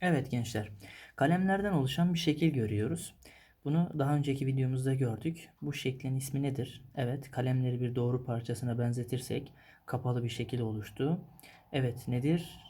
Evet gençler, kalemlerden oluşan bir şekil görüyoruz. Bunu daha önceki videomuzda gördük. Bu şeklin ismi nedir? Evet, kalemleri bir doğru parçasına benzetirsek kapalı bir şekil oluştu. Evet, nedir?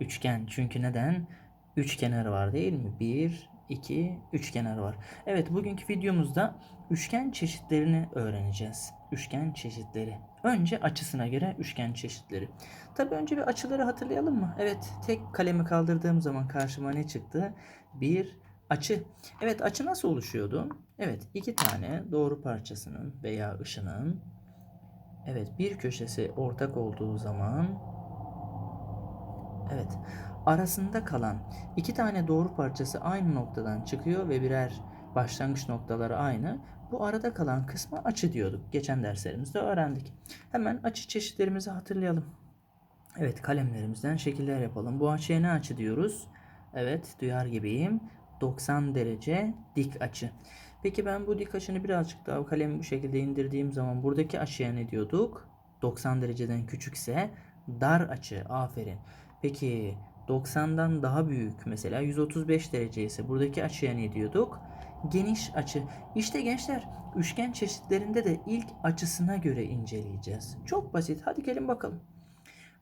Üçgen. Çünkü neden? Üç kenar var değil mi? Bir, iki, üç kenar var. Evet, bugünkü videomuzda üçgen çeşitlerini öğreneceğiz. Üçgen çeşitleri. Önce açısına göre üçgen çeşitleri. Tabii önce bir açıları hatırlayalım mı? Evet, tek kalemi kaldırdığım zaman karşıma ne çıktı? Bir açı. Evet, açı nasıl oluşuyordu? Evet, iki tane doğru parçasının veya ışının evet bir köşesi ortak olduğu zaman evet arasında kalan iki tane doğru parçası aynı noktadan çıkıyor ve birer başlangıç noktaları aynı. Bu arada kalan kısma açı diyorduk. Geçen derslerimizde öğrendik. Hemen açı çeşitlerimizi hatırlayalım. Evet kalemlerimizden şekiller yapalım. Bu açıya ne açı diyoruz? Evet duyar gibiyim. 90 derece dik açı. Peki ben bu dik açını birazcık daha kalemi bu şekilde indirdiğim zaman buradaki açıya ne diyorduk? 90 dereceden küçükse dar açı. Aferin. Peki 90'dan daha büyük mesela 135 derece ise buradaki açıya ne diyorduk? Geniş açı. İşte gençler üçgen çeşitlerinde de ilk açısına göre inceleyeceğiz. Çok basit. Hadi gelin bakalım.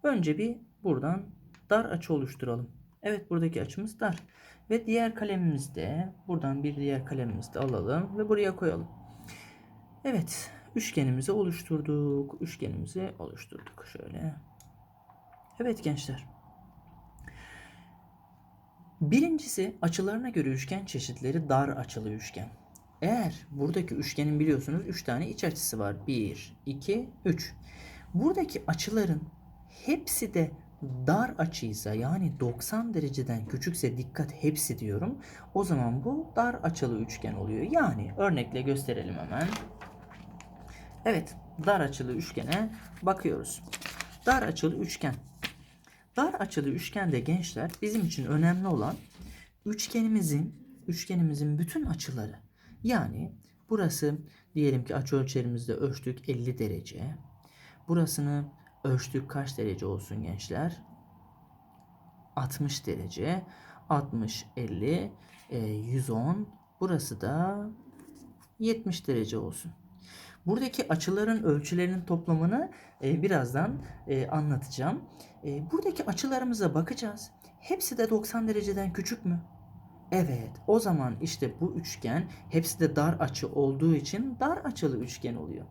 Önce bir buradan dar açı oluşturalım. Evet buradaki açımız dar. Ve diğer kalemimizde buradan bir diğer kalemimizi de alalım ve buraya koyalım. Evet üçgenimizi oluşturduk. Üçgenimizi oluşturduk şöyle. Evet gençler. Birincisi açılarına göre üçgen çeşitleri dar açılı üçgen. Eğer buradaki üçgenin biliyorsunuz 3 tane iç açısı var. 1, 2, 3. Buradaki açıların hepsi de dar açıysa yani 90 dereceden küçükse dikkat hepsi diyorum. O zaman bu dar açılı üçgen oluyor. Yani örnekle gösterelim hemen. Evet dar açılı üçgene bakıyoruz. Dar açılı üçgen. Dar açılı üçgende gençler bizim için önemli olan üçgenimizin üçgenimizin bütün açıları. Yani burası diyelim ki açı ölçerimizde ölçtük 50 derece. Burasını ölçtük kaç derece olsun gençler? 60 derece. 60, 50, e, 110. Burası da 70 derece olsun. Buradaki açıların ölçülerinin toplamını e, birazdan e, anlatacağım. E, buradaki açılarımıza bakacağız. Hepsi de 90 dereceden küçük mü? Evet, o zaman işte bu üçgen hepsi de dar açı olduğu için dar açılı üçgen oluyor.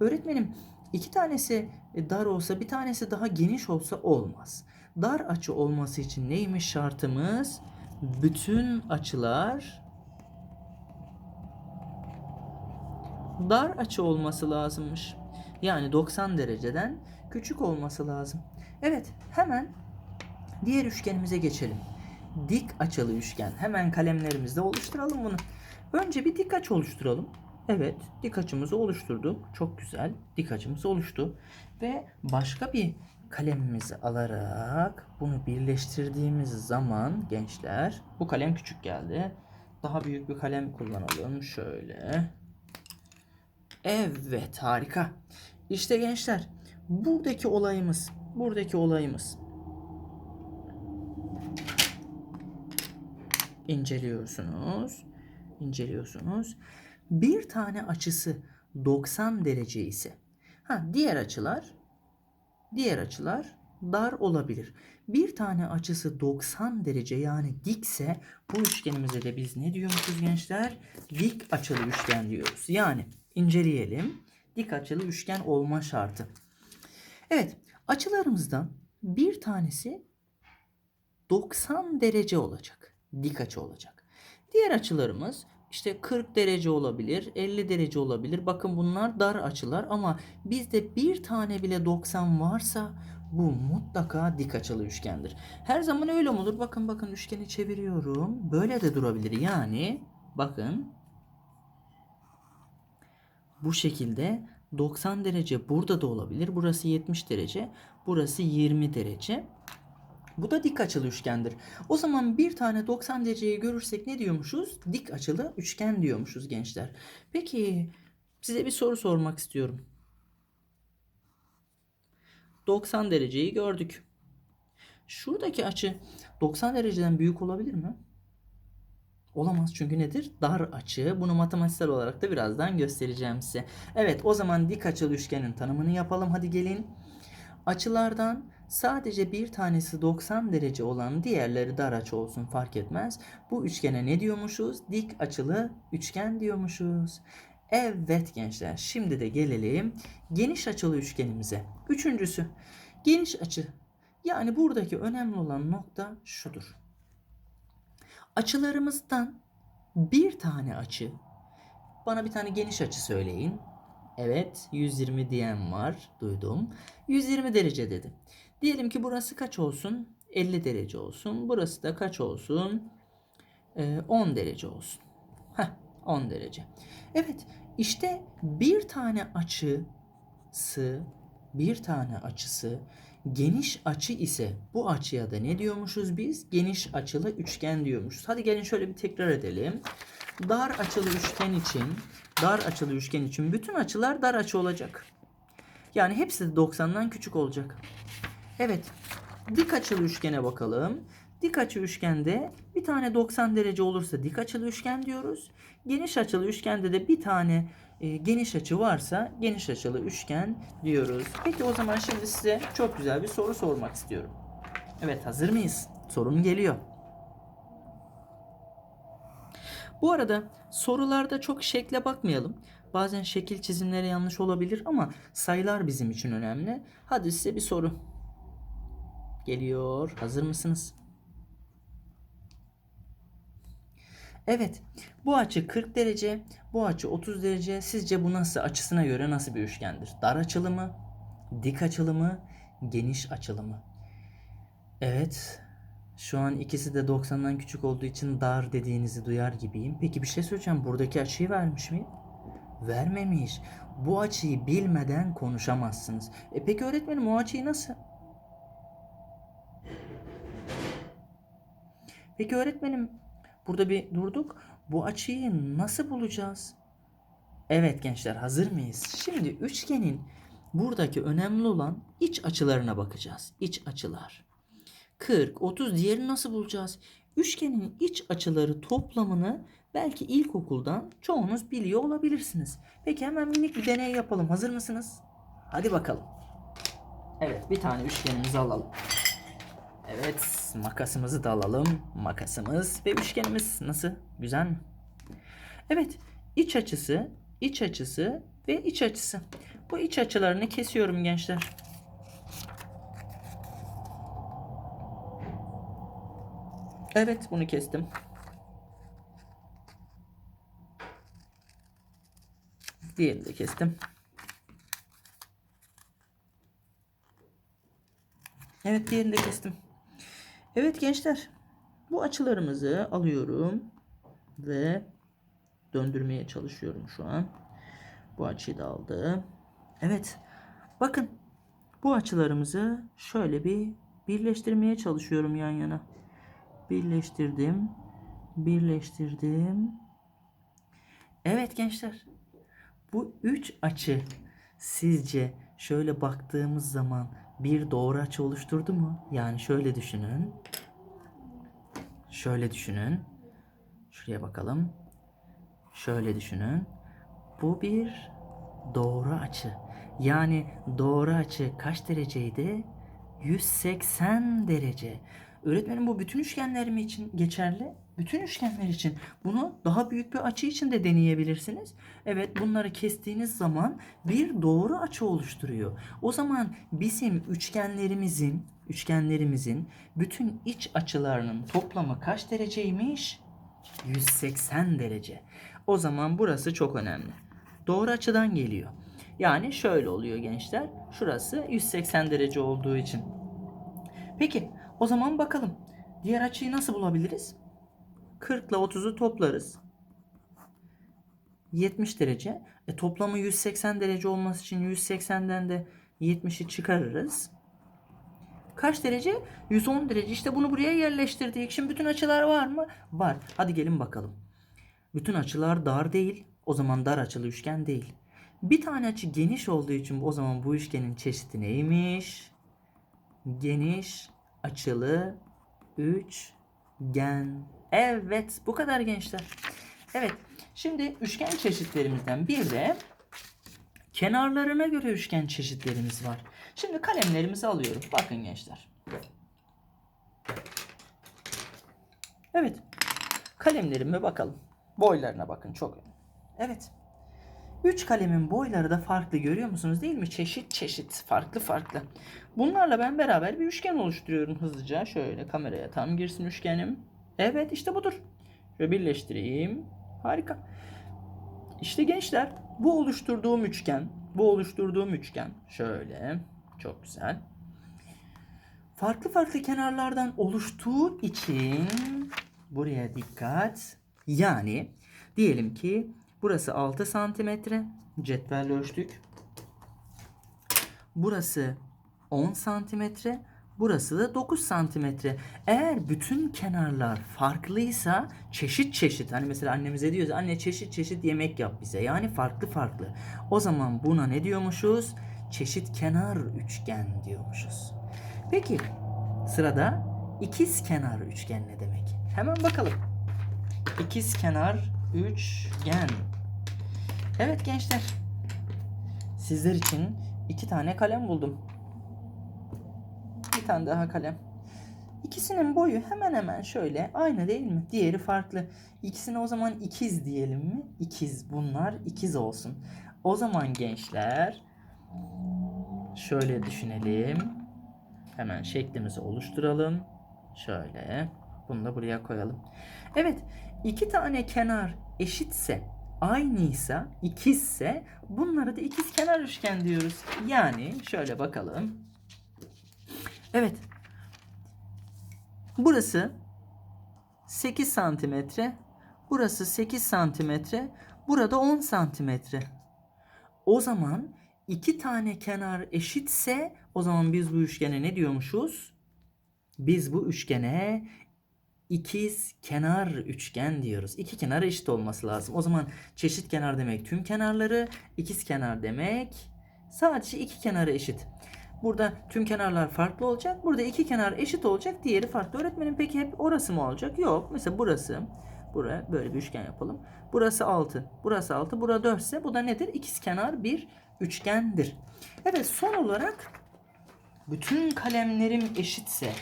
Öğretmenim iki tanesi dar olsa bir tanesi daha geniş olsa olmaz. Dar açı olması için neymiş şartımız? Bütün açılar dar açı olması lazımmış. Yani 90 dereceden küçük olması lazım. Evet, hemen diğer üçgenimize geçelim. Dik açılı üçgen. Hemen kalemlerimizde oluşturalım bunu. Önce bir dik açı oluşturalım. Evet, dik açımızı oluşturduk. Çok güzel. Dik açımız oluştu. Ve başka bir kalemimizi alarak bunu birleştirdiğimiz zaman gençler, bu kalem küçük geldi. Daha büyük bir kalem kullanalım. Şöyle. Evet, harika. İşte gençler, buradaki olayımız, buradaki olayımız. inceliyorsunuz. inceliyorsunuz. Bir tane açısı 90 derece ise ha diğer açılar diğer açılar dar olabilir. Bir tane açısı 90 derece yani dikse bu üçgenimize de biz ne diyormuşuz gençler? Dik açılı üçgen diyoruz. Yani inceleyelim. Dik açılı üçgen olma şartı. Evet, açılarımızdan bir tanesi 90 derece olacak. Dik açı olacak. Diğer açılarımız işte 40 derece olabilir, 50 derece olabilir. Bakın bunlar dar açılar ama bizde bir tane bile 90 varsa bu mutlaka dik açılı üçgendir. Her zaman öyle olur? Bakın bakın üçgeni çeviriyorum. Böyle de durabilir. Yani bakın bu şekilde 90 derece burada da olabilir. Burası 70 derece. Burası 20 derece. Bu da dik açılı üçgendir. O zaman bir tane 90 dereceyi görürsek ne diyormuşuz? Dik açılı üçgen diyormuşuz gençler. Peki size bir soru sormak istiyorum. 90 dereceyi gördük. şuradaki açı 90 dereceden büyük olabilir mi? Olamaz çünkü nedir? Dar açı. Bunu matematiksel olarak da birazdan göstereceğim size. Evet o zaman dik açılı üçgenin tanımını yapalım. Hadi gelin. Açılardan sadece bir tanesi 90 derece olan diğerleri dar açı olsun fark etmez. Bu üçgene ne diyormuşuz? Dik açılı üçgen diyormuşuz. Evet gençler şimdi de gelelim geniş açılı üçgenimize. Üçüncüsü geniş açı. Yani buradaki önemli olan nokta şudur. Açılarımızdan bir tane açı. Bana bir tane geniş açı söyleyin. Evet 120 diyen var duydum. 120 derece dedi. Diyelim ki burası kaç olsun? 50 derece olsun. Burası da kaç olsun? Ee, 10 derece olsun. Heh, 10 derece. Evet işte bir tane açısı bir tane açısı geniş açı ise bu açıya da ne diyormuşuz biz? Geniş açılı üçgen diyormuşuz. Hadi gelin şöyle bir tekrar edelim. Dar açılı üçgen için dar açılı üçgen için bütün açılar dar açı olacak. Yani hepsi de 90'dan küçük olacak. Evet. Dik açılı üçgene bakalım. Dik açı üçgende bir tane 90 derece olursa dik açılı üçgen diyoruz. Geniş açılı üçgende de bir tane e, geniş açı varsa geniş açılı üçgen diyoruz. Peki o zaman şimdi size çok güzel bir soru sormak istiyorum. Evet hazır mıyız? Sorum geliyor. Bu arada sorularda çok şekle bakmayalım. Bazen şekil çizimleri yanlış olabilir ama sayılar bizim için önemli. Hadi size bir soru. Geliyor. Hazır mısınız? Evet. Bu açı 40 derece, bu açı 30 derece. Sizce bu nasıl açısına göre nasıl bir üçgendir? Dar açılı mı? Dik açılı mı? Geniş açılı mı? Evet. Şu an ikisi de 90'dan küçük olduğu için dar dediğinizi duyar gibiyim. Peki bir şey söyleyeceğim. Buradaki açıyı vermiş mi? Vermemiş. Bu açıyı bilmeden konuşamazsınız. E peki öğretmenim o açıyı nasıl? Peki öğretmenim burada bir durduk. Bu açıyı nasıl bulacağız? Evet gençler hazır mıyız? Şimdi üçgenin buradaki önemli olan iç açılarına bakacağız. İç açılar. 40, 30 diğerini nasıl bulacağız? Üçgenin iç açıları toplamını belki ilkokuldan çoğunuz biliyor olabilirsiniz. Peki hemen minik bir deney yapalım. Hazır mısınız? Hadi bakalım. Evet bir tane üçgenimizi alalım. Evet makasımızı da alalım. Makasımız ve üçgenimiz nasıl? Güzel mi? Evet iç açısı, iç açısı ve iç açısı. Bu iç açılarını kesiyorum gençler. Evet bunu kestim. Diğerini de kestim. Evet diğerini de kestim. Evet gençler. Bu açılarımızı alıyorum ve döndürmeye çalışıyorum şu an. Bu açıyı da aldım. Evet. Bakın bu açılarımızı şöyle bir birleştirmeye çalışıyorum yan yana. Birleştirdim. Birleştirdim. Evet gençler. Bu üç açı sizce şöyle baktığımız zaman bir doğru açı oluşturdu mu? Yani şöyle düşünün. Şöyle düşünün. Şuraya bakalım. Şöyle düşünün. Bu bir doğru açı. Yani doğru açı kaç dereceydi? 180 derece. Öğretmenim bu bütün üçgenler mi için geçerli? Bütün üçgenler için. Bunu daha büyük bir açı için de deneyebilirsiniz. Evet bunları kestiğiniz zaman bir doğru açı oluşturuyor. O zaman bizim üçgenlerimizin üçgenlerimizin bütün iç açılarının toplamı kaç dereceymiş? 180 derece. O zaman burası çok önemli. Doğru açıdan geliyor. Yani şöyle oluyor gençler. Şurası 180 derece olduğu için. Peki o zaman bakalım. Diğer açıyı nasıl bulabiliriz? 40 ile 30'u toplarız. 70 derece. E, toplamı 180 derece olması için 180'den de 70'i çıkarırız. Kaç derece? 110 derece. İşte bunu buraya yerleştirdik. Şimdi bütün açılar var mı? Var. Hadi gelin bakalım. Bütün açılar dar değil. O zaman dar açılı üçgen değil. Bir tane açı geniş olduğu için o zaman bu üçgenin çeşidi neymiş? Geniş açılı üçgen. Evet bu kadar gençler. Evet şimdi üçgen çeşitlerimizden bir de kenarlarına göre üçgen çeşitlerimiz var. Şimdi kalemlerimizi alıyorum. Bakın gençler. Evet. Kalemlerime bakalım. Boylarına bakın çok. Evet. Üç kalemin boyları da farklı görüyor musunuz değil mi? Çeşit çeşit farklı farklı. Bunlarla ben beraber bir üçgen oluşturuyorum hızlıca. Şöyle kameraya tam girsin üçgenim. Evet işte budur. Şöyle birleştireyim. Harika. İşte gençler bu oluşturduğum üçgen, bu oluşturduğum üçgen şöyle çok güzel. Farklı farklı kenarlardan oluştuğu için buraya dikkat. Yani diyelim ki burası 6 santimetre cetvelle ölçtük. Burası 10 santimetre. Burası da 9 santimetre. Eğer bütün kenarlar farklıysa çeşit çeşit hani mesela annemize diyoruz anne çeşit çeşit yemek yap bize. Yani farklı farklı. O zaman buna ne diyormuşuz? Çeşit kenar üçgen diyormuşuz. Peki sırada ikiz kenar üçgen ne demek? Hemen bakalım. İkiz kenar üçgen. Evet gençler. Sizler için iki tane kalem buldum. Bir tane daha kalem. İkisinin boyu hemen hemen şöyle aynı değil mi? Diğeri farklı. İkisine o zaman ikiz diyelim mi? İkiz. Bunlar ikiz olsun. O zaman gençler şöyle düşünelim. Hemen şeklimizi oluşturalım. Şöyle. Bunu da buraya koyalım. Evet. iki tane kenar eşitse aynıysa, ikizse bunlara da ikiz kenar üçgen diyoruz. Yani şöyle bakalım. Evet. Burası 8 santimetre. Burası 8 santimetre. Burada 10 santimetre. O zaman iki tane kenar eşitse o zaman biz bu üçgene ne diyormuşuz? Biz bu üçgene ikiz kenar üçgen diyoruz. İki kenar eşit olması lazım. O zaman çeşit kenar demek tüm kenarları, ikiz kenar demek sadece iki kenarı eşit. Burada tüm kenarlar farklı olacak. Burada iki kenar eşit olacak. Diğeri farklı. Öğretmenim peki hep orası mı olacak? Yok. Mesela burası. Buraya böyle bir üçgen yapalım. Burası 6. Burası 6. Burada 4 ise bu da nedir? İkiz kenar bir üçgendir. Evet son olarak bütün kalemlerim eşitse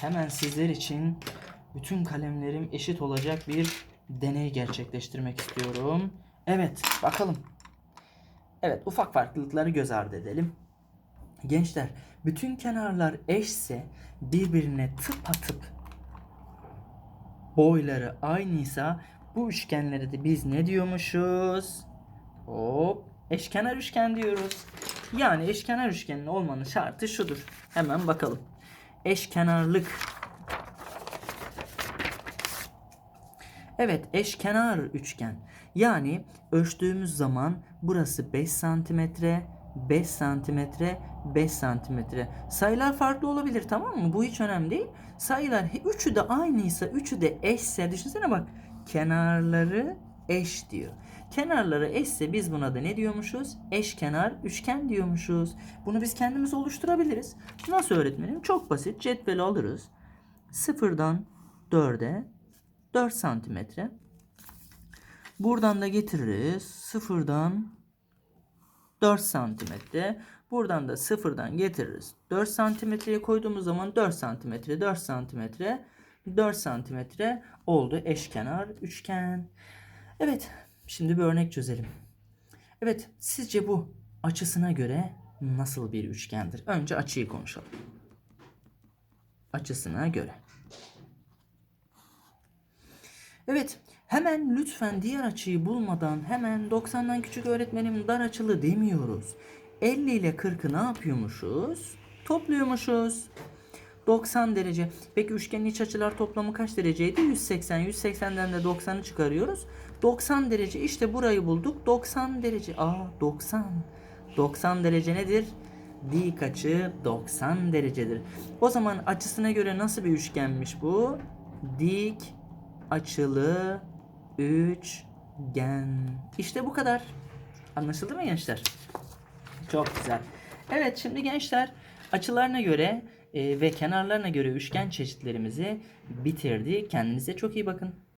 hemen sizler için bütün kalemlerim eşit olacak bir deney gerçekleştirmek istiyorum. Evet bakalım. Evet ufak farklılıkları göz ardı edelim. Gençler bütün kenarlar eşse birbirine tıpatıp boyları aynıysa bu üçgenlere de biz ne diyormuşuz? Hop eşkenar üçgen diyoruz. Yani eşkenar üçgenin olmanın şartı şudur. Hemen bakalım. Eşkenarlık. Evet eşkenar üçgen. Yani ölçtüğümüz zaman burası 5 santimetre, 5 santimetre, 5 santimetre. Sayılar farklı olabilir tamam mı? Bu hiç önemli değil. Sayılar üçü de aynıysa, üçü de eşse düşünsene bak. Kenarları eş diyor. Kenarları eşse biz buna da ne diyormuşuz? Eşkenar üçgen diyormuşuz. Bunu biz kendimiz oluşturabiliriz. Nasıl öğretmenim? Çok basit. Cetveli alırız. Sıfırdan 4'e 4 santimetre. Buradan da getiririz. Sıfırdan 4 santimetre. Buradan da sıfırdan getiririz. 4 santimetreye koyduğumuz zaman 4 santimetre, 4 santimetre, 4 santimetre oldu eşkenar üçgen. Evet, şimdi bir örnek çözelim. Evet, sizce bu açısına göre nasıl bir üçgendir? Önce açıyı konuşalım. Açısına göre. Evet. Hemen lütfen diğer açıyı bulmadan hemen 90'dan küçük öğretmenim dar açılı demiyoruz. 50 ile 40'ı ne yapıyormuşuz? Topluyormuşuz. 90 derece. Peki üçgenin iç açılar toplamı kaç dereceydi? 180. 180'den de 90'ı çıkarıyoruz. 90 derece. İşte burayı bulduk. 90 derece. Aa 90. 90 derece nedir? Dik açı 90 derecedir. O zaman açısına göre nasıl bir üçgenmiş bu? Dik açılı üçgen. İşte bu kadar. Anlaşıldı mı gençler? Çok güzel. Evet şimdi gençler açılarına göre e, ve kenarlarına göre üçgen çeşitlerimizi bitirdik. Kendinize çok iyi bakın.